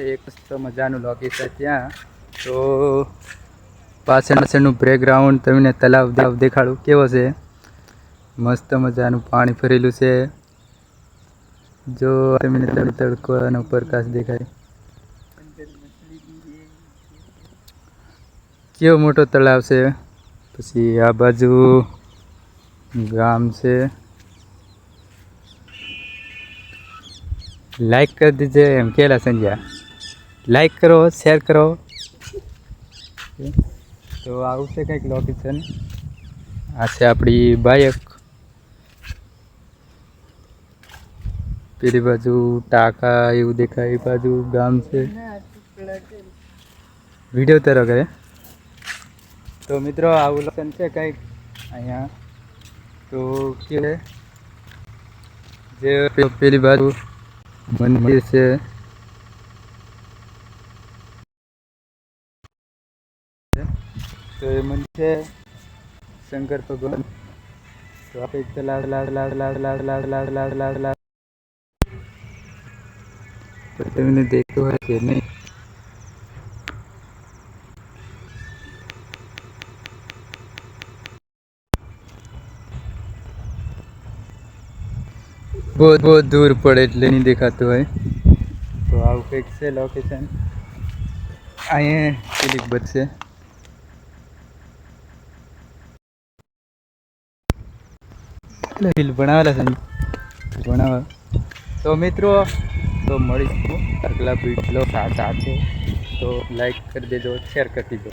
છે, એક મસ્ત મજાનું લોકેશન ત્યાં. તો પાછળ પાછળનું બ્રેકગ્રાઉન્ડ તમને તલાવ દેખાડું કેવો છે? મસ્ત મજાનું પાણી ભરેલું છે. જો તમને તડકો અને પ્રકાશ દેખાય. કેવો મોટો તળાવ છે? પછી આ બાજુ ગામ છે. લાઈક કરી દીજે, એમ કેલા સંજ્યા લાઈક કરો શેર કરો. તો આવું છે કંઈક લોકેશન આ છે આપણી બાયક. પેલી બાજુ ટાંકા એવું દેખાય, એ બાજુ ગામ છે. વીડિયો તરફ કરે તો મિત્રો, આવું લોકેશન છે કંઈક અહીંયા. તો કે જે પેલી બાજુ મંદિર છે. તો એ મન છે શંકર ભગવાન તો આપણે લાડ લાડ લાડ લાડ લાડ લાડ લાડ લાડ લાડ લાડ તો તમને દેખતો હોય કે નહીં બહુ બહુ દૂર પડે એટલે નહીં દેખાતું હોય તો આવું કંઈક છે લોકેશન અહીંયા ક્લિક બસ એટલે રીલ બનાવેલા છે. બનાવે તો મિત્રો, તો મળીશું. આગલા વીડિયો સાથે. તો લાઈક કરી દેજો શેર કરી દેજો.